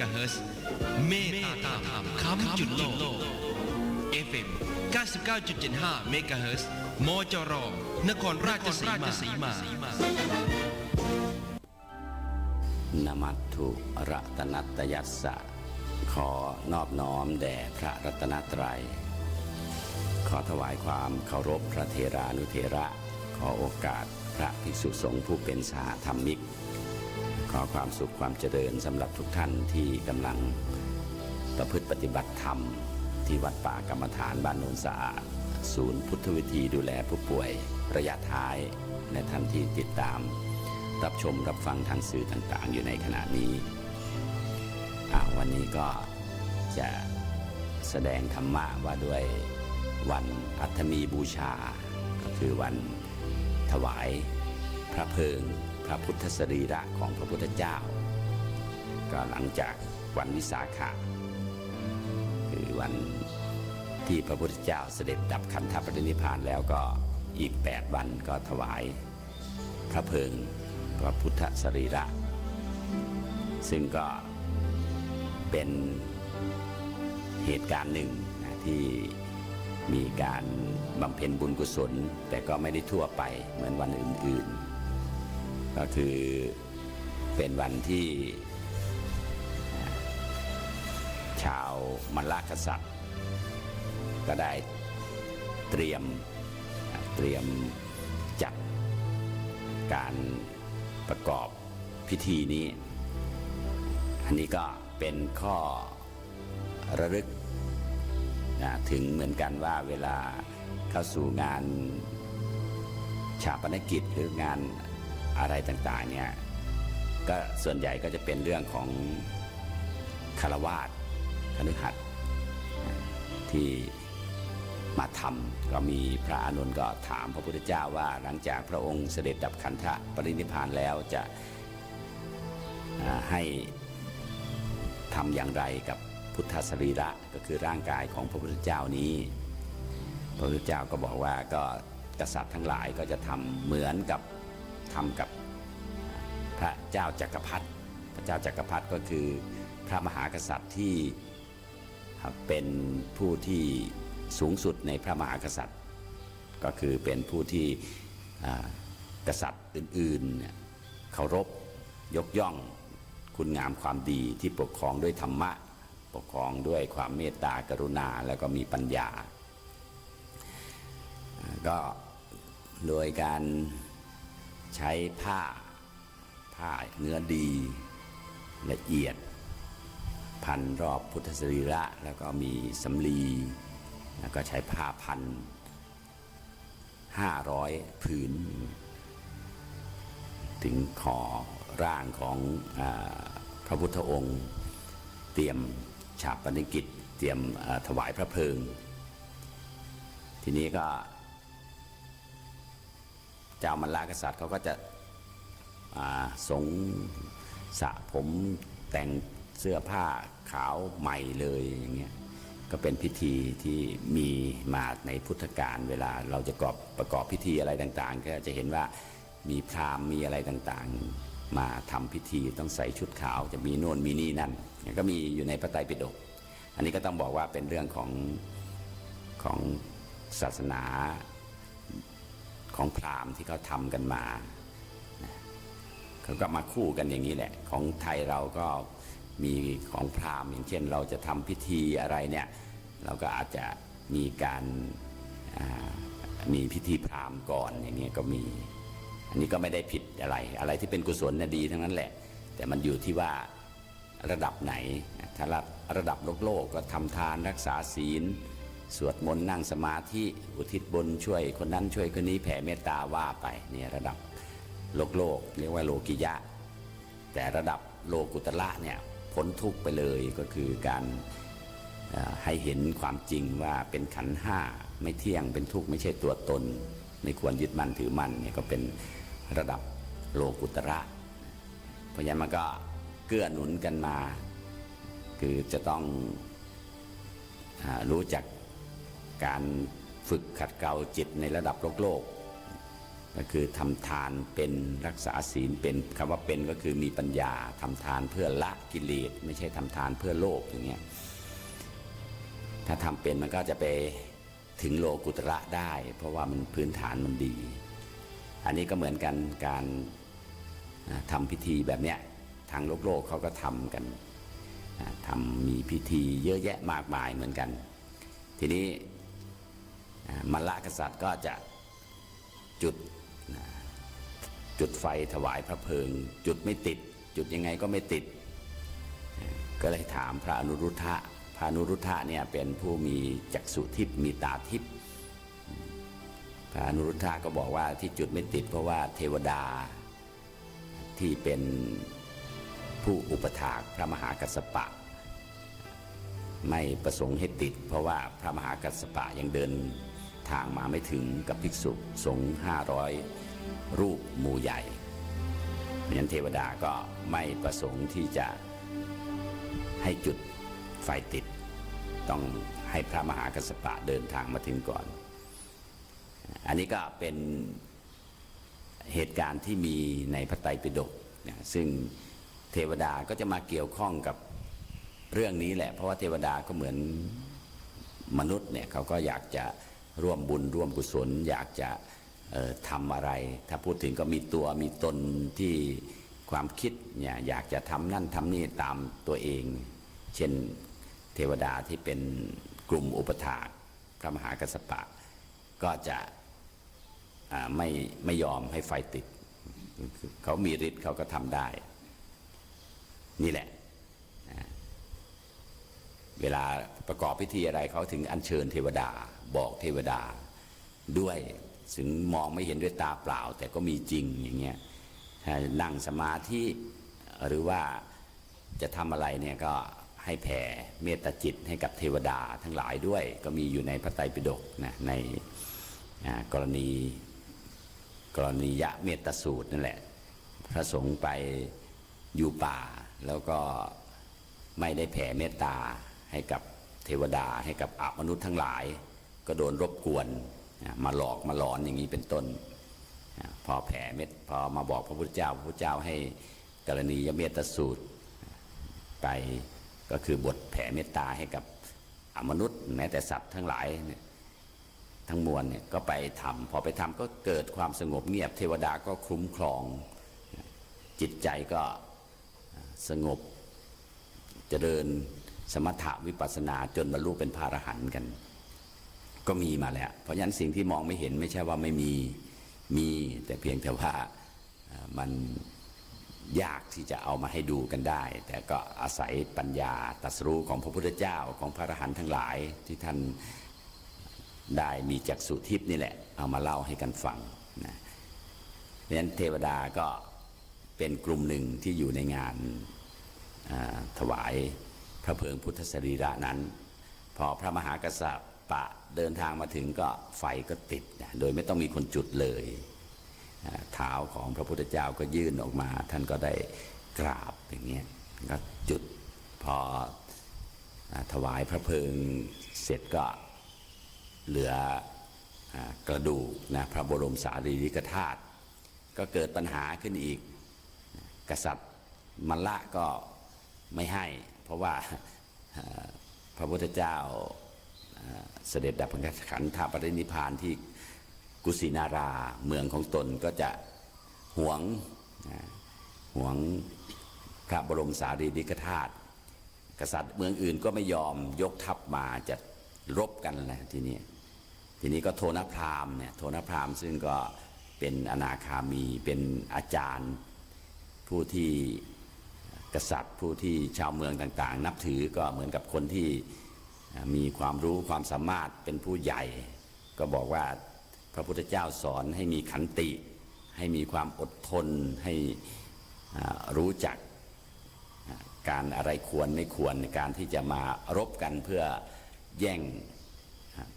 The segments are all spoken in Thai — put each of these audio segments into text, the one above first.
กะเฮิรตซ์เมตตาธรรมคำจุดโลก FM 99.75เมกะเฮิรตซ์มจรนครราชสีมา นมัตถุรัตนัตยัสสะ ขอนอบน้อมแด่พระรัตนตรัย ขอถวายความเคารพพระเทรานุเทระ ขอโอกาสพระภิกษุสงฆ์ผู้เป็นสหธรรมิก ขอความสุขความเจริญสำหรับทุกท่านที่กำลังประพฤติปฏิบัติธรรม ที่วัดป่ากรรมฐานบ้านโนนสะอาดศูนย์พุทธวิธีดูแลผู้ป่วยระยะท้ายและท่านที่ติดตาม รับชมรับฟังทางสื่อต่างๆ อยู่ในขณะนี้วันนี้ก็จะแสดงธรรมะว่าด้วยวันอัฐมีบูชา ก็คือวันถวายพระเพลิง พระพุทธสรีระของพระพุทธเจ้า ก็หลังจากวันวิสาขะคือวันที่พระพุทธเจ้าเสด็จดับขันธปรินิพานแล้วก็อีก 8 วันก็ถวายพระเพลิงพระพุทธสรีระ ซึ่งก็เป็นเหตุการณ์หนึ่งนะที่มีการบำเพ็ญบุญกุศล แต่ก็ไม่ได้ทั่วไปเหมือนวันอื่นๆ ก็คือเป็นวันที่ ชาวมลากษัตริย์ ก็ได้เตรียมเตรียมจัดการประกอบพิธีนี้ อันนี้ก็เป็นข้อระลึกนะถึงเหมือนกันว่าเวลาเข้าสู่งานชาปนกิจหรืองาน อะไรต่างๆเนี่ยก็ส่วนใหญ่ก็จะเป็นเรื่องของคารวาสคฤหัสถ์ที่มาทำก็มีพระอานนท์ก็ถามพระพุทธเจ้าว่าหลังจากพระองค์เสด็จดับขันธะปรินิพานแล้วจะให้ทำอย่างไรกับพุทธสรีระก็คือร่างกายของพระพุทธเจ้านี้ พระพุทธเจ้าก็บอกว่าก็กษัตริย์ทั้งหลายก็จะทำเหมือนกับ ทำกับพระเจ้าจักรพรรดิพระเจ้าจักรพรรดิก็คือพระมหากษัตริย์ที่เป็นผู้ที่สูงสุดในพระมหากษัตริย์ ก็คือเป็นผู้ที่กษัตริย์อื่นๆเคารพยกย่องคุณงามความดีที่ปกครองด้วยธรรมะ ปกครองด้วยความเมตตากรุณาแล้วก็มีปัญญา ก็โดยการ ใช้ผ้า ผ้าเนื้อดีละเอียด พันรอบพุทธสรีระแล้วก็มีสำลี แล้วก็ใช้ผ้าพันห้าร้อยผืน ถึงคอร่างของอพระพุทธองค์ เตรียมฉาปนิกิจ เตรียมถวายพระเพลิง ทีนี้ก็ เจ้ามันลากษัตริย์เขาก็จะสงสะผมแต่งเสื้อผ้าขาวใหม่เลยอย่างเงี้ยก็เป็นพิธีที่มีมาในพุทธกาลเวลาเราจะประกอบประกอบพิธีอะไรต่างๆ ก็จะเห็นว่ามีพราหมณ์มีอะไรต่างๆ มาทำพิธีต้องใส่ชุดขาวจะมีโน่นมีนี่นั่นก็มีอยู่ในพระไตรปิฎกอันนี้ก็ต้องบอกว่าเป็นเรื่องของของศาสนา ของพราหมณ์ที่เขาทำกันมาเขาก็มาคู่กันอย่างนี้แหละ ของไทยเราก็มีของพราหมณ์อย่างเช่น เราจะทำพิธีอะไรเนี่ย เราก็อาจจะมีการมีพิธีพราหมณ์ก่อนอย่างเงี้ยก็มี อันนี้ก็ไม่ได้ผิดอะไร อะไรที่เป็นกุศลน่ะดีทั้งนั้นแหละ แต่มันอยู่ที่ว่าระดับไหนถ้าระระดับโลกโลกก็ทำทานรักษาศีล สวดมนต์นั่งสมาธิอุทิศบุญช่วยคนนั้นช่วยคนนี้แผ่เมตตาว่าไปเนี่ยระดับโลกโลกเรียกว่าโลกิยะ แต่ระดับโลกุตละเนี่ยพ้นทุกไปเลยก็คือการให้เห็นความจริงว่าเป็นขันห้าไม่เที่ยงเป็นทุกข์ไม่ใช่ตัวตน ไม่ควรยึดมั่นถือมั่นเนี่ยก็เป็นระดับโลกุตระ เพราะฉะนั้นมันก็เกื้อหนุนกันมา คือจะต้องอรู้จัก การฝึกขัดเกลาจิตในระดับโลกโลก ก็คือทำทานเป็นรักษาศีลเป็นคำว่าเป็นก็คือมีปัญญาทำทานเพื่อละกิเลสไม่ใช่ทำทานเพื่อโลภอย่างเงี้ยถ้าทำเป็นมันก็จะไปถึงโลกุตระได้ เพราะว่ามันพื้นฐานมันดี อันนี้ก็เหมือนกันการอ่าทำพิธีแบบเนี้ยทางโลกโลกเขาก็ทำกันอ่าทำมีพิธีเยอะแยะมากมายเหมือนกัน ทีนี้ มัลละกษัตริย์ก็จะจุดจุดไฟถวายพระเพลิง จุดไม่ติด จุดยังไงก็ไม่ติด ก็เลยถามพระอนุรุทธะพระอนุรุทธะเนี่ยเป็นผู้มีจักษุทิพย์มีตาทิพย์พระอนุรุทธะก็บอกว่าที่จุดไม่ติดเพราะว่าเทวดาที่เป็นผู้อุปถากพระมหากัสปะ ไม่ประสงค์ให้ติด เพราะว่าพระมหากัสปะยังเดิน ทางมาไม่ถึงกับภิกษุสงฆ์ห้าร้อยรูปหมู่ใหญ่เพราะฉะนั้นเทวดาก็ไม่ประสงค์ที่จะให้จุดไฟติด ต้องให้พระมหากัสสปะเดินทางมาถึงก่อน อันนี้ก็เป็นเหตุการณ์ที่มีในพระไตรปิฎกซึ่งเทวดาก็จะมาเกี่ยวข้องกับเรื่องนี้แหละ เพราะว่าเทวดาก็เหมือนมนุษย์เนี่ยเขาก็อยากจะ ร่วมบุญร่วมกุศล อยากจะเอ่อทำอะไร ถ้าพูดถึงก็มีตัวมีตนที่ความคิดเนี่ยอยากจะทำนั่นทำนี่ตามตัวเอง เช่นเทวดาที่เป็นกลุ่มอุปถาพระมหากัสปะ ก็จะไม่ไม่ยอมให้ไฟติด เขามีฤทธิ์เขาก็ทำได้ นี่แหละ เวลาประกอบพิธีอะไรเขาถึงอัญเชิญเทวดา บอกเทวดาด้วยถึงมองไม่เห็นด้วยตาเปล่า แต่ก็มีจริงอย่างเงี้ยนั่งสมาธิหรือว่าจะทำอะไรเนี่ยก็ให้แผ่เมตตาจิตให้กับเทวดาทั้งหลายด้วย ก็มีอยู่ในพระไตรปิฎกนะในกรณีกรณียะเมตตาสูตรนั่นแหละ พระสงฆ์ไปอยู่ป่า แล้วก็ไม่ได้แผ่เมตตา ให้กับเทวดาให้กับอมนุษย์ทั้งหลาย ก็โดนรบกวนมาหลอกมาหลอนอย่างนี้เป็นต้น พอแผ่เมตพอมาบอกพระพุทธเจ้าพระพุทธเจ้าให้กรณียเมตตาสูตร ไปก็คือบทแผ่เมตตาให้กับอมนุษย์แม้แต่สัตว์ทั้งหลายเนี่ยทั้งมวลเนี่ยก็ไปทำพอไปทำก็เกิดความสงบเงียบเทวดาก็คุ้มครอง จิตใจก็สงบจเจริญ สมถะวิปัสนาจนบรรลุเป็นพระอรหันต์กัน ก็มีมาแล้ว เพราะฉะนั้นสิ่งที่มองไม่เห็นไม่ใช่ว่าไม่มีมีแต่เพียงแต่ว่ามันยากที่จะเอามาให้ดูกันได้ แต่ก็อาศัยปัญญาตรัสรู้ของพระพุทธเจ้าของพระอรหันต์ทั้งหลายที่ท่านได้มีจักษุทิพนี่แหละ เอามาเล่าให้กันฟังนะเพราะฉะนั้นเทวดาก็เป็นกลุ่มหนึ่งที่อยู่ในงานถวาย ระเพลิงพุทธสรีระนั้น พอพระมหากษัตริย์ปะเดินทางมาถึงก็ไฟก็ติดนะโดยไม่ต้องมีคนจุดเลยเท้าของพระพุทธเจ้าก็ยื่นออกมา ท่านก็ได้กราบอย่างเงี้ยก็จุดพออถวายพระเพลิงเสร็จก็เหลืออกระดูกนะพระบรมสารีริกธาตุก็เกิดปัญหาขึ้นอีก กษัตริย์มัลละก็ไม่ให้ เพราะว่าพระพุทธเจ้าเอ่อเสด็จดับขันธปรินิพพานที่กุสินาราเมืองของตนก็จะหวงหวงพระบรมสารีริกธาตุกษัตริย์เมืองอื่นก็ไม่ยอมยกทัพมาจะรบกันแหละทีนี้ทีนี้ก็โทนพราหมณ์เนี่ยโทนพราหมณ์ซึ่งก็เป็นอนาคามีเป็นอาจารย์ผู้ที่ กษัตริย์ผู้ที่ชาวเมืองต่างๆ นับถือก็เหมือนกับคนที่มีความรู้ความสามารถเป็นผู้ใหญ่ ก็บอกว่าพระพุทธเจ้าสอนให้มีขันติ ให้มีความอดทน ให้รู้จักการอะไรควรไม่ควรการที่จะมารบกันเพื่อแย่ง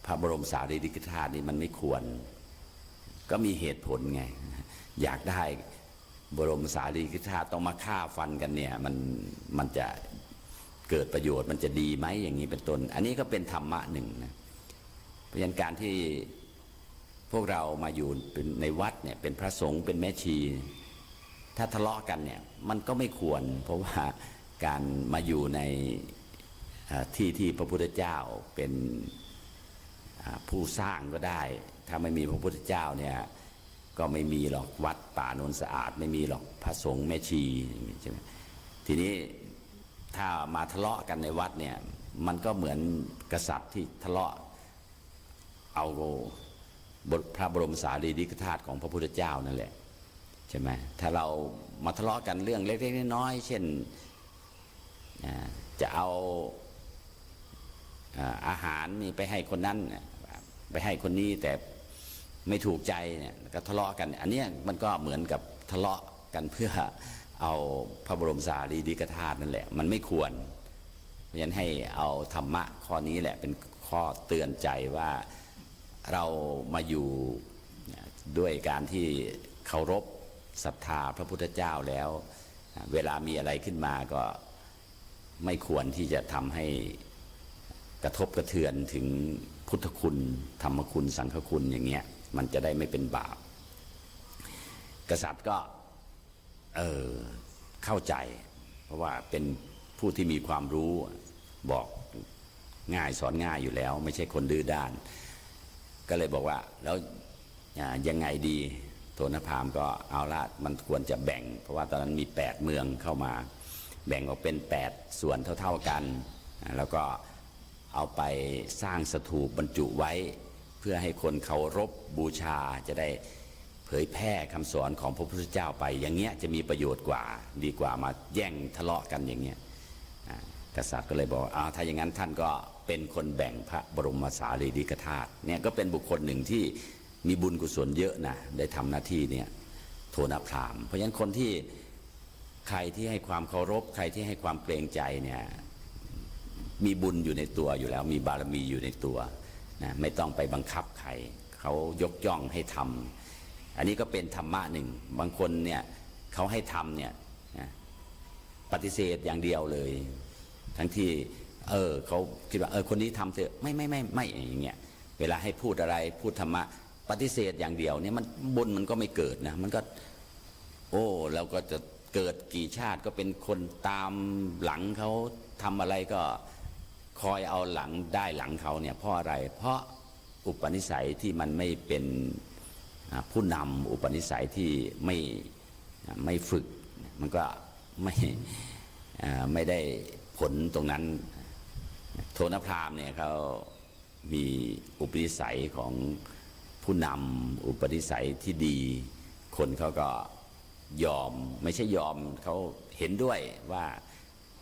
พระบรมสารีริกธาตุนี่มันไม่ควร ก็มีเหตุผลไง อยากได้ บรมสารีริกธาตุต้องมาฆ่าฟันกันเนี่ยมันมันจะเกิดประโยชน์มันจะดีไหมอย่างนี้เป็นต้น อันนี้ก็เป็นธรรมะหนึ่งนะเพราะฉะนั้นการที่พวกเรามาอยู่เป็นในวัดเนี่ยเป็นพระสงฆ์เป็นแม่ชี ถ้าทะเลาะกันเนี่ยมันก็ไม่ควร เพราะว่าการมาอยู่ในที่ที่พระพุทธเจ้าเป็นผู้สร้างก็ได้ ถ้าไม่มีพระพุทธเจ้าเนี่ย ก็ไม่มีหรอกวัดป่านนสะอาด ไม่มีหรอกพระสงฆ์แม่ชีใช่ไหมทีนี้ถ้ามาทะเลาะกันในวัดเนี่ยมันก็เหมือนกษัตริย์ที่ทะเลาะเอาบทพระบรมสารีริกธาตุของพระพุทธเจ้านั่นแหละใช่ไหมถ้าเรามาทะเลาะกันเรื่องเล็กๆน้อยๆเช่นจะเอาอาหารนี่ไปให้คนนั้นไปให้คนนี้แต่ ไม่ถูกใจเนี่ยก็ทะเลาะกัน อันนี้มันก็เหมือนกับทะเลาะกันเพื่อเอาพระบรมสารีริกธาตุนั่นแหละ มันไม่ควรเพราะฉะนั้นให้เอาธรรมะข้อนี้แหละเป็นข้อเตือนใจว่าเรามาอยู่ด้วยการที่เคารพศรัทธาพระพุทธเจ้าแล้ว เวลามีอะไรขึ้นมาก็ไม่ควรที่จะทำให้กระทบกระเทือนถึงพุทธคุณ ธรรมคุณสังฆคุณอย่างเงี้ย มันจะได้ไม่เป็นบาป กษัตริย์ก็เออเข้าใจ เพราะว่าเป็นผู้ที่มีความรู้บอกง่ายสอนง่ายอยู่แล้ว ไม่ใช่คนดื้อด้าน ก็เลยบอกว่าแล้วยังไงดีโทนพามก็เอาละมันควรจะแบ่ง เพราะว่าตอนนั้นมี 8 เมืองเข้ามา แบ่งออกเป็น 8 ส่วนเท่า ๆกัน แล้วก็เอาไปสร้างสถูปบรรจุไว้ เพื่อให้คนเคารพบูชาจะได้เผยแพร่คำสอนของพระพุทธเจ้าไป อย่างเงี้ยจะมีประโยชน์กว่าดีกว่ามาแย่งทะเลาะกันอย่างเงี้ยกษัตริย์ก็เลยบอกว่าอ้าวถ้าอย่างนั้นท่านก็เป็นคนแบ่งพระบรมสารีริกธาตุเนี่ยก็เป็นบุคคลหนึ่งที่มีบุญกุศลเยอะนะได้ทำหน้าที่เนี่ยโทนพรามเพราะฉะนั้นคนที่ใครที่ให้ความเคารพ ใครที่ให้ความเกรงใจเนี่ยมีบุญอยู่ในตัวอยู่แล้ว มีบารมีอยู่ในตัว นะไม่ต้องไปบังคับใครเขายกย่องให้ทำอันนี้ก็เป็นธรรมะหนึ่ง บางคนเนี่ยเขาให้ทำเนี่ยนะปฏิเสธอย่างเดียวเลย ทั้งที่เออเขาคิดว่าเออคนนี้ทำเถอะไม่ไม่ไม่ไม่อย่างเงี้ยเวลาให้พูดอะไรพูดธรรมะปฏิเสธอย่างเดียวเนี่ยมันบุญมันก็ไม่เกิดนะมันก็ โอ้เราก็จะเกิดกี่ชาติก็เป็นคนตามหลังเขาทำอะไรก็ คอยเอาหลังได้หลังเขาเนี่ยเพราะอะไร เพราะอุปนิสัยที่มันไม่เป็นผู้นำอุปนิสัยที่ไม่ไม่ฝึก มันก็ไม่ไม่ได้ผลตรงนั้น โทนพราหมณ์เนี่ยเขามีอุปนิสัยของผู้นำอุปนิสัยที่ดี คนเขาก็ยอมไม่ใช่ยอมเขาเห็นด้วยว่า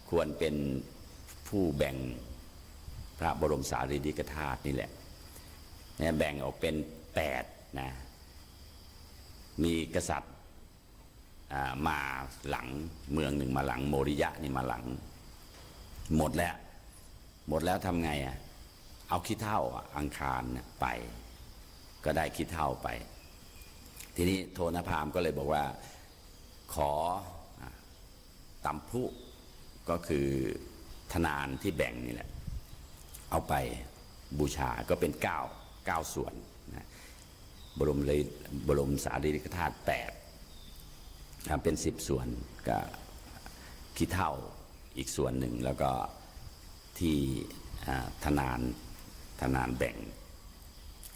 ควรเป็นผู้แบ่ง พระบรมสารีริกธาตุนี่แหละเนี่ยแบ่งออกเป็นแปดนะมีกษัตริย์มาหลังเมืองหนึ่งมาหลังโมริยะนี่มาหลัง หมดแล้ว หมดแล้วทำไงอะเอาขี้เท่าอังคารไป ก็ได้ขี้เท่าไป ทีนี้โทนพามก็เลยบอกว่าขอตำพุก็คือธนานที่แบ่งนี่แหละ เอาไปบูชาก็เป็นเก้าเก้าส่วนนะบรมเลยบรมสารีริกธาตุแปดทำเป็นสิบส่วนก็ขี้เท่าอีกส่วนหนึ่งแล้วก็ที่อ่าธนานธนานแบ่ง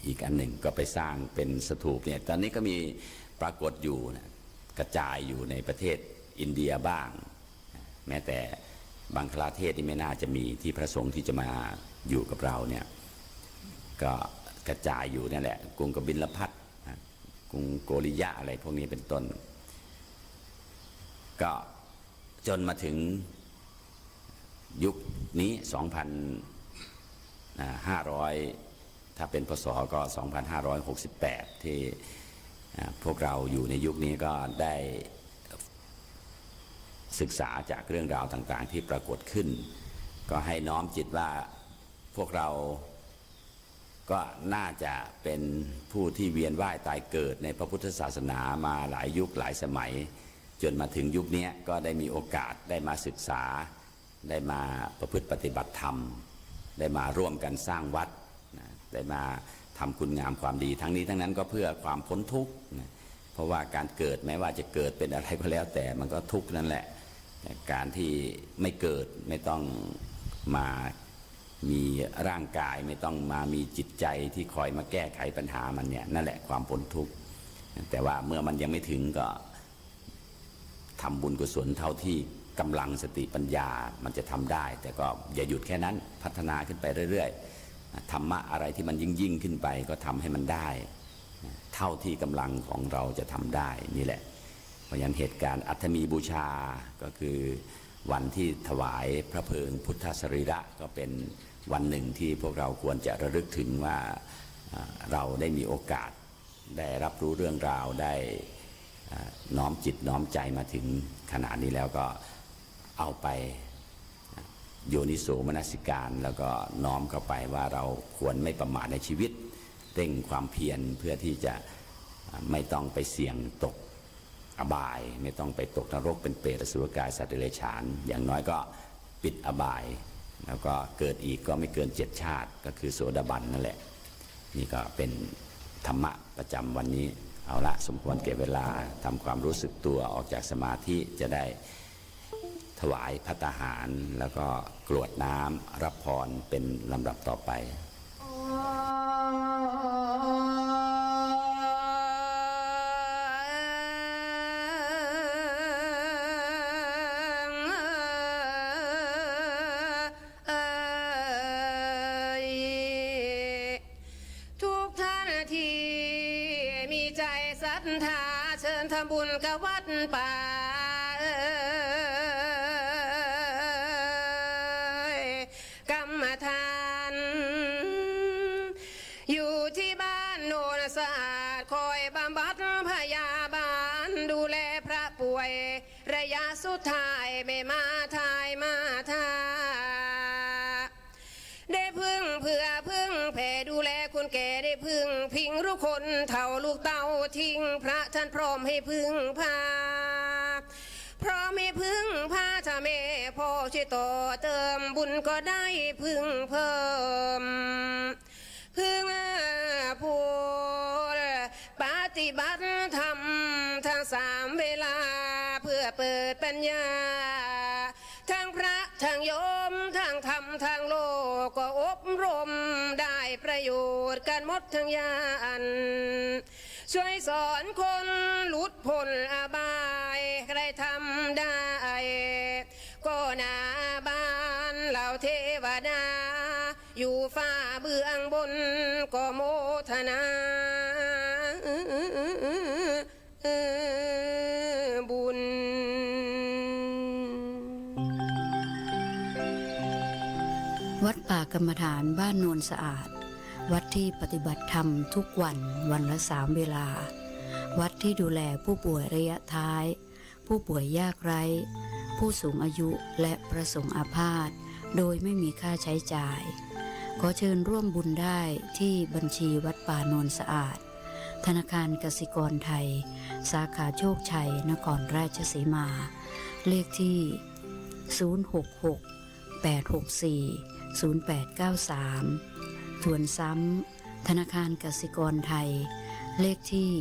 อีกอันหนึ่งก็ไปสร้างเป็นสถูปเนี่ยตอนนี้ก็มีปรากฏอยู่นะกระจายอยู่ในประเทศอินเดียบ้าง แม้แต่ บางคลาเทศที่ไม่น่าจะมีที่พระสงฆ์ที่จะมาอยู่กับเราเนี่ยก็กระจายอยู่นั่นแหละกรุงกบิลพัทนะกรุงโกริยะอะไรพวกนี้เป็นต้น ก็จนมาถึงยุคนี้ 2,500 ถ้าเป็นพศก็ 2,568 ที่อ่พวกเราอยู่ในยุคนี้ก็ได้ ศึกษาจากเรื่องราวต่างๆ ที่ปรากฏขึ้น ก็ให้น้อมจิตว่าพวกเราก็น่าจะเป็นผู้ที่เวียนว่ายตายเกิดในพระพุทธศาสนามาหลายยุคหลายสมัย จนมาถึงยุคนี้ก็ได้มีโอกาสได้มาศึกษา ได้มาประพฤติปฏิบัติธรรม ได้มาร่วมกันสร้างวัดนะได้มาทำคุณงามความดีทั้งนี้ทั้งนั้นก็เพื่อความพ้นทุกข์นะเพราะว่าการเกิดแม้ว่าจะเกิดเป็นอะไรก็แล้วแต่มันก็ทุกข์นั่นแหละ การที่ไม่เกิดไม่ต้องมามีร่างกายไม่ต้องมามีจิตใจที่คอยมาแก้ไขปัญหามันเนี่ยนั่นแหละความพ้นทุกข์แต่ว่าเมื่อมันยังไม่ถึงก็ทำบุญกุศลเท่าที่กำลังสติปัญญามันจะทำได้ แต่ก็อย่าหยุดแค่นั้นพัฒนาขึ้นไปเรื่อยๆธรรมะอะไรที่มันยิ่งยิ่งขึ้นไปก็ทำให้มันได้ เท่าที่กำลังของเราจะทำได้นี่แหละ เพราะฉะนั้นเหตุการณ์อัฐมีบูชาก็คือวันที่ถวายพระเพลิงพุทธสรีระก็เป็นวันหนึ่งที่พวกเราควรจะระลึกถึงว่าเราได้มีโอกาสได้รับรู้เรื่องราวได้น้อมจิตน้อมใจมาถึงขนาดนี้แล้วก็เอาไปโยนิโสมนสิการ แล้วก็น้อมเข้าไปว่าเราควรไม่ประมาทในชีวิตเร่งความเพียรเพื่อที่จะไม่ต้องไปเสี่ยงตก อบายไม่ต้องไปตกนรกเป็นเปรตสุรกายสัตว์เดรัจฉาน อย่างน้อยก็ปิดอบาย แล้วก็เกิดอีกก็ไม่เกินเจ็ดชาติ ก็คือโสดาบันนั่นแหละ นี่ก็เป็นธรรมะประจำวันนี้เอาละสมควรเก็บเวลาทำความรู้สึกตัวออกจากสมาธิจะได้ถวายพัตตาหาร แล้วก็กรวดน้ำรับพรเป็นลำดับต่อไป กับวัดป่า ท่านพร้อมให้พึ่งพาพร้อมให้พึ่งพาถ้าแม่พ่อช่วยต่อเติมบุญก็ได้พึ่งเพิ่ม พึ่งผู้ปฏิบัติธรรมทั้งสามเวลาเพื่อเปิดปัญญาทั้งพระทั้งโยมทั้งธรรมทั้งโลกก็อบรมได้ประโยชน์กันหมดทั้งยาน ช่วยสอนคนหลุดพ้นอบายใครทำได้ ก็นาบานเหล่าเทวดา อยู่ฟ้าเบื้องบนก็โมทนาบุญ วัดป่ากรรมฐานบ้านโนนสะอาด วัดที่ปฏิบัติธรรมทุกวันวันละสามเวลา วัดที่ดูแลผู้ป่วยระยะท้าย ผู้ป่วยยากไร้ ผู้สูงอายุและประสงค์อาพาธโดยไม่มีค่าใช้จ่าย ขอเชิญร่วมบุญได้ที่บัญชีวัดป่าโนนสะอาด ธนาคารกสิกรไทย สาขาโชคชัย นครราชสีมา เลขที่ 066 864 0893 ทวนซ้ำ ธนาคารกสิกรไทย เลขที่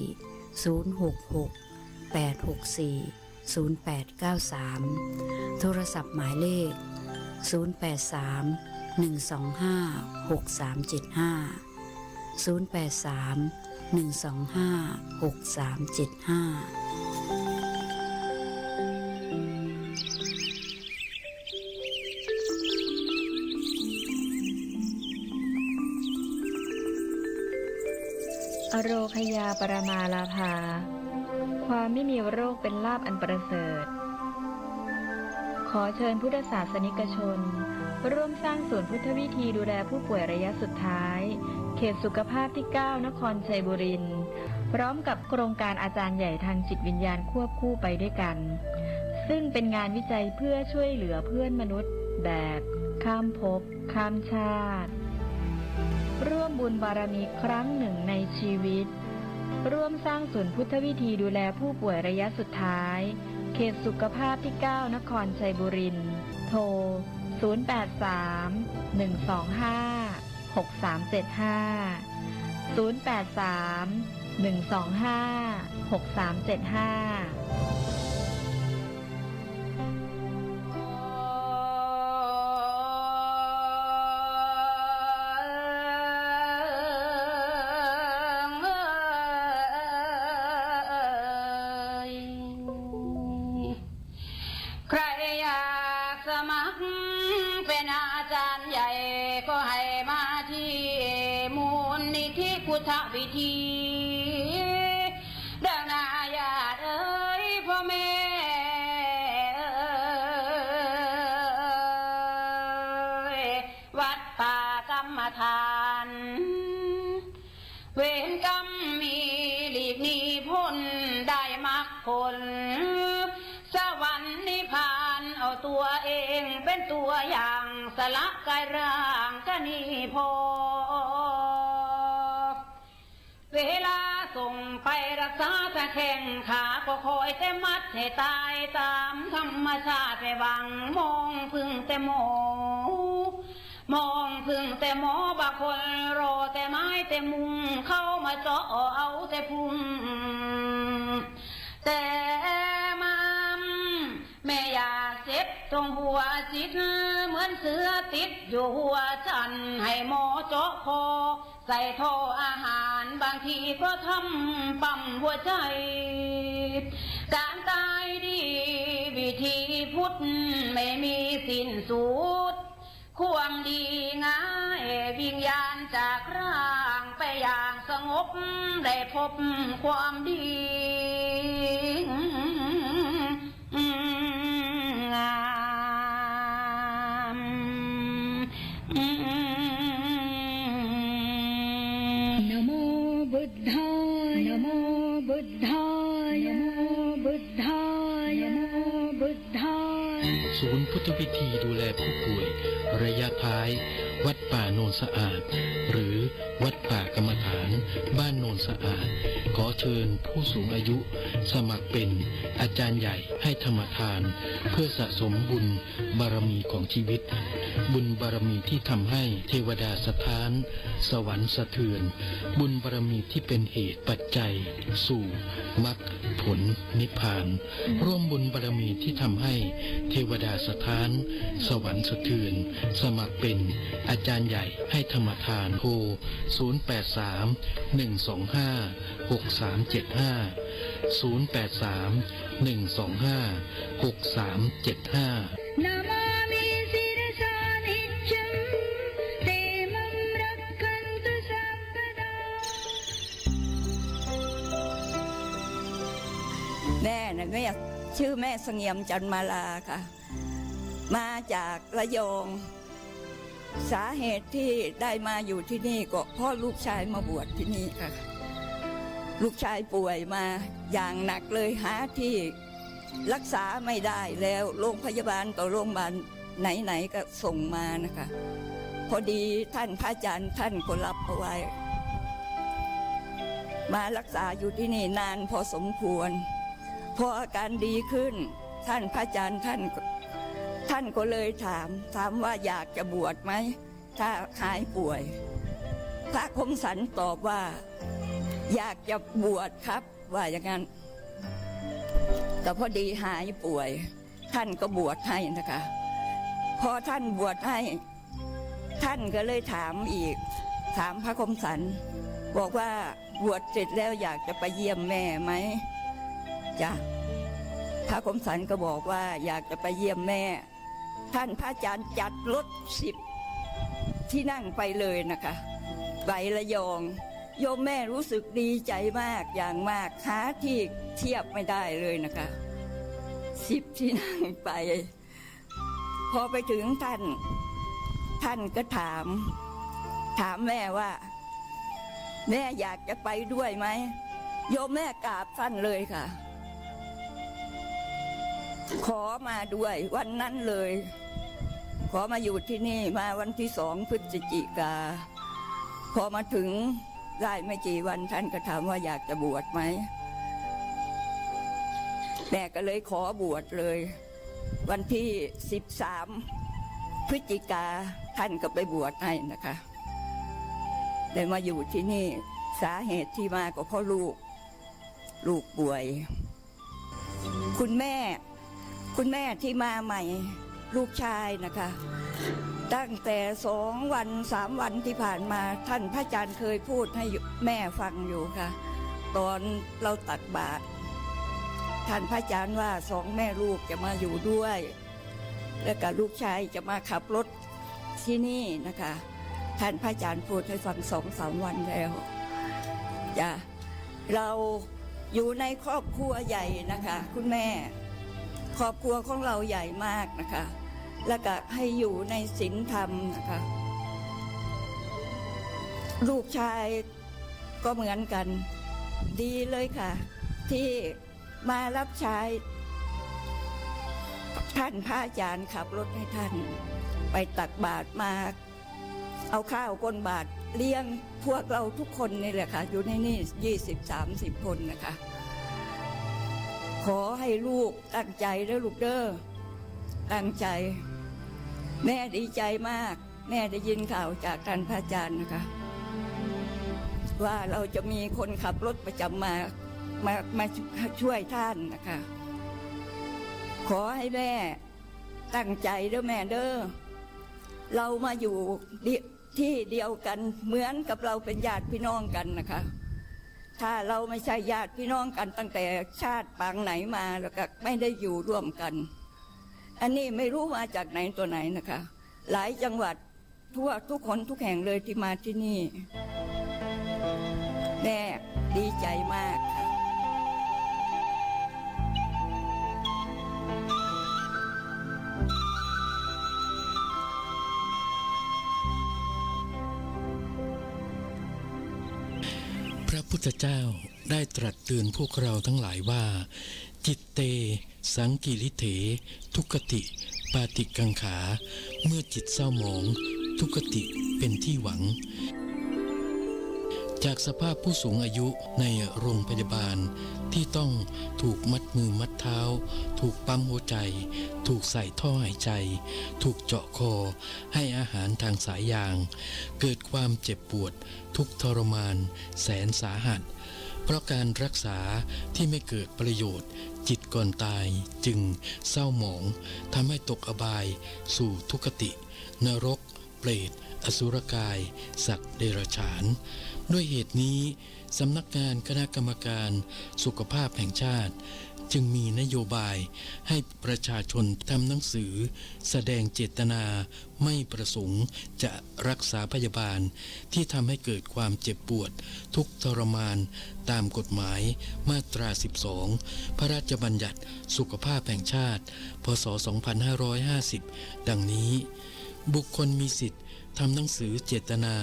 066 864 0893 โทรศัพท์หมายเลข 083 125 6375 083 125 6375 โรคยาปรมาลาภา ความไม่มีโรคเป็นลาบอันประเสริฐ ขอเชิญพุทธศาสนิกชน ร่วมสร้างศูนย์พุทธวิธีดูแลผู้ป่วยระยะสุดท้าย เขตสุขภาพที่ 9 นครชัยบุรีพร้อมกับโครงการอาจารย์ใหญ่ทางจิตวิญญาณควบคู่ไปด้วยกัน ซึ่งเป็นงานวิจัยเพื่อช่วยเหลือเพื่อนมนุษย์แบบ ข้ามภพข้ามชาติ ร่วมบุญบารมีครั้งหนึ่งในชีวิต ร่วมสร้างศูนย์พุทธวิธีดูแลผู้ป่วยระยะสุดท้าย เขตสุขภาพที่ 9 นครชัยบุรีโทร 083 125 6375 มฐาน เวรกรรมมีหลีกหนีพ้นได้มักผล สวรรค์นิพพานเอาตัวเองเป็นตัวอย่างสละกายร่างก็นีพอเวลาส่งไปรักษาต่แข้งขาก็คอยแต่มัดให้ตายตามธรรมชาติไปวังมองพึ่งแต่หมอ มองพึ่งแต่หมอบางคนรอแต่ไม้แต่มุงเข้ามาเจาะเอาแต่พุงแต่มามแม่อยาเจ็บตรงหัวจิต เหมือนเสือติดอยู่หัวฉัน ให้หมอเจาะคอ ใส่ท่ออาหารบางทีก็ทำปั๊มหัวใจ การตายดี วิธีพุทธไม่มีสิ้นสุด ควงดีง่ายวิญญาณจากร่างไปอย่างสงบได้พบความดีงามนโมบุทธายนโมบุทธายนโมบุทธายนโมบุทธายศูนย์พุทธวิธีดูแลผู้ป่วย ท้าย วัดป่าโนนสะอาด หรือวัดป่ากรรมฐาน บ้านโนนสะอาด ขอเชิญผู้สูงอายุสมัครเป็นอาจารย์ใหญ่ให้ธรรมทาน เพื่อสะสมบุญบารมีของชีวิต บุญบารมีที่ทำให้เทวดาสถาน สวรรค์สะเทือน บุญบารมีที่เป็นเหตุปัจจัย สู่มรรคผลนิพพาน ร่วมบุญบารมีที่ทำให้เทวดาสถาน สวรรค์สะเทือน สมัครเป็นอาจารย์ใหญ่ให้ธรรมทานโทร083 125 6375 083 125 6375นะมามิสิรสานิจจังเตมังรักขันตุสัพพดาแม่นะแม่ชื่อแม่สงี่ยมจันมาลาค่ะ มาจากระยองสาเหตุที่ได้มาอยู่ที่นี่ก็พ่อลูกชายมาบวชที่นี่ค่ะ ลูกชายป่วยมาอย่างหนักเลยหาที่รักษาไม่ได้แล้วโรงพยาบาลต่อโรงพยาบาลไหนๆก็ส่งมานะคะ พอดีท่านพระอาจารย์ท่านก็รับเอาไว้ มารักษาอยู่ที่นี่นานพอสมควร พออาการดีขึ้น ท่านพระอาจารย์ท่าน ท่านก็เลยถาม ถามว่าอยากจะบวชไหม ถ้าหายป่วย พระคมสันตอบว่า อยากจะบวชครับ ว่าอย่างนั้น แต่พอดีหายป่วย ท่านก็บวชให้นะคะ พอท่านบวชให้ ท่านก็เลยถามอีก ถามพระคมสัน บอกว่าบวชเสร็จแล้วอยากจะไปเยี่ยมแม่ไหมจ้ะพระคมสันก็บอกว่าอยากจะไปเยี่ยมแม่ ท่านพระอาจารย์จัดรถสิบที่นั่งไปเลยนะคะไประยอง โยมแม่รู้สึกดีใจมากอย่างมากหาที่เทียบไม่ได้เลยนะคะสิบที่นั่งไป พอไปถึงท่าน ท่านก็ถาม ถามแม่ว่า แม่อยากจะไปด้วยไหมโยมแม่กราบท่านเลยค่ะ ขอมาด้วยวันนั้นเลย ขอมาอยู่ที่นี่มาวันที่สองพฤศจิกา พอมาถึง ได้ไม่กี่วันท่านก็ถามว่าอยากจะบวชไหมแม่ก็เลยขอบวชเลย วันที่สิบสามพฤศจิกาท่านก็ไปบวชให้นะคะได้มาอยู่ที่นี่สาเหตุที่มาก็เพราะลูก ลูกป่วย คุณแม่ คุณแม่ที่มาใหม่ ลูกชายนะคะ ตั้งแต่สองวันสามวันที่ผ่านมาท่านพระอาจารย์เคยพูดให้แม่ฟังอยู่ค่ะ ตอนเราตักบาตรท่านพระอาจารย์ว่าสองแม่ลูกจะมาอยู่ด้วย แล้วก็ลูกชายจะมาขับรถที่นี่นะคะ ท่านพระอาจารย์พูดให้ฟังสองสามวันแล้วจ้ะเราอยู่ในครอบครัวใหญ่นะคะ คุณแม่ ครอบครัวของเราใหญ่มากนะคะ แล้วก็ให้อยู่ในศีลธรรมนะคะลูกชายก็เหมือนกัน ดีเลยค่ะ ที่มารับใช้ท่านพระอาจารย์ขับรถให้ท่าน ไปตักบาตรมา เอาข้าวก้นบาตรเลี้ยงพวกเราทุกคนนี่แหละค่ะ อยู่ในนี่ยี่สิบสามสิบคนนะคะ ขอให้ลูกตั้งใจเด้อลูกเด้อตั้งใจ แม่ดีใจมาก แม่ได้ยินข่าวจากท่านพระอาจารย์นะคะ ว่าเราจะมีคนขับรถประจำมามามาช่วยท่านนะคะ ขอให้แม่ตั้งใจเด้อแม่เด้อเรามาอยู่ที่เดียวกันเหมือนกับเราเป็นญาติพี่น้องกันนะคะ ถ้าเราไม่ใช่ญาติพี่น้องกันตั้งแต่ชาติปางไหนมาแล้วก็ไม่ได้อยู่ร่วมกัน อันนี้ไม่รู้มาจากไหนตัวไหนนะคะ หลายจังหวัดทั่วทุกคนทุกแห่งเลยที่มาที่นี่แม่ดีใจมากค่ะพระพุทธเจ้าได้ตรัสเตือนพวกเราทั้งหลายว่า จิตเต สังกิริเถ ทุกติ ปาติกังขา เมื่อจิตเศร้าหมอง ทุกติเป็นที่หวัง จากสภาพผู้สูงอายุในโรงพยาบาล ที่ต้องถูกมัดมือมัดเท้า ถูกปั๊มหัวใจ ถูกใส่ท่อหายใจ ถูกเจาะคอ ให้อาหารทางสายยาง เกิดความเจ็บปวด ทุกทรมาน แสนสาหัสเพราะการรักษาที่ไม่เกิดประโยชน์ จิตก่อนตายจึงเศร้าหมองทำให้ตกอบายสู่ทุกติ นรก เปรต อสุรกาย สัตว์เดรัจฉาน ด้วยเหตุนี้สำนักงานคณะกรรมการสุขภาพแห่งชาติ จึงมีนโยบายให้ประชาชนทำหนังสือ แสดงเจตนาไม่ประสงค์จะรักษาพยาบาล ที่ทำให้เกิดความเจ็บปวด ทุกทรมาน ตามกฎหมายมาตรา 12 พระราชบัญญัติสุขภาพแห่งชาติ พศ 2550 ดังนี้ บุคคลมีสิทธิ์ทำหนังสือเจตนา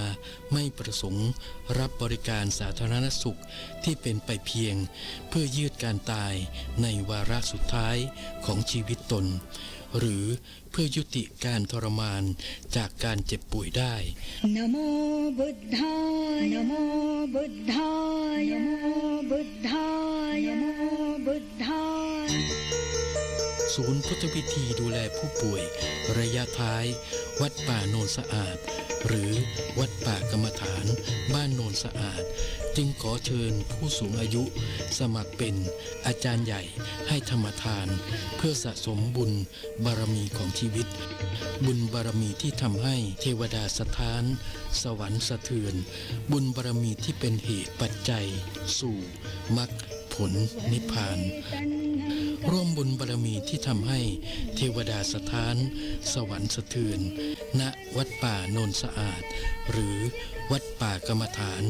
ไม่ประสงค์ รับบริการสาธารณสุขที่เป็นไปเพียง เพื่อยืดการตายในวาระสุดท้ายของชีวิตตน หรือเพื่อยุติการทรมานจากการเจ็บป่วยได้นโมบุทธายนโมบุทธายนโมบุทธายนโมบุทธาย ศูนย์พุทธวิธีดูแลผู้ป่วย ระยะท้าย วัดป่าโนนสะอาด หรือวัดป่ากรรมฐาน บ้านโนนสะอาด จึงขอเชิญผู้สูงอายุ สมัครเป็นอาจารย์ใหญ่ให้ธรรมทาน เพื่อสะสมบุญบารมีของชีวิต บุญบารมีที่ทำให้เทวดาสถาน สวรรค์สะเทือน บุญบารมีที่เป็นเหตุปัจจัย สู่มรรค ผลนิพพาน ร่วมบุญบารมีที่ทำให้เทวดาสถาน สวรรค์สะเทือนณวัดป่าโนนสะอาด หรือวัดป่ากรรมฐาน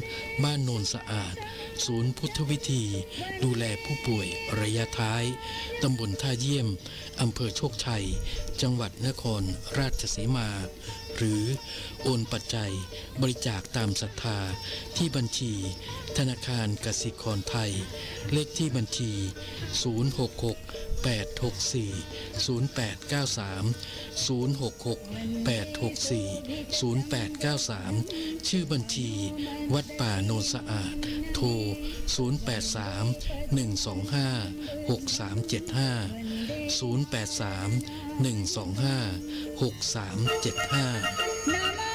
บ้านโนนสะอาด ศูนย์พุทธวิธี ดูแลผู้ป่วยระยะท้าย ตำบลท่าเยี่ยม อำเภอโชคชัย จังหวัดนครราชสีมา หรือโอนปัจจัยบริจาคตามศรัทธาที่บัญชี ธนาคารกสิกรไทย เลขที่บัญชี 066 864 0893 066 864 0893 ชื่อบัญชี วัดป่าโนนสะอาด โทร 083 125 6375 083 125 6375นะโม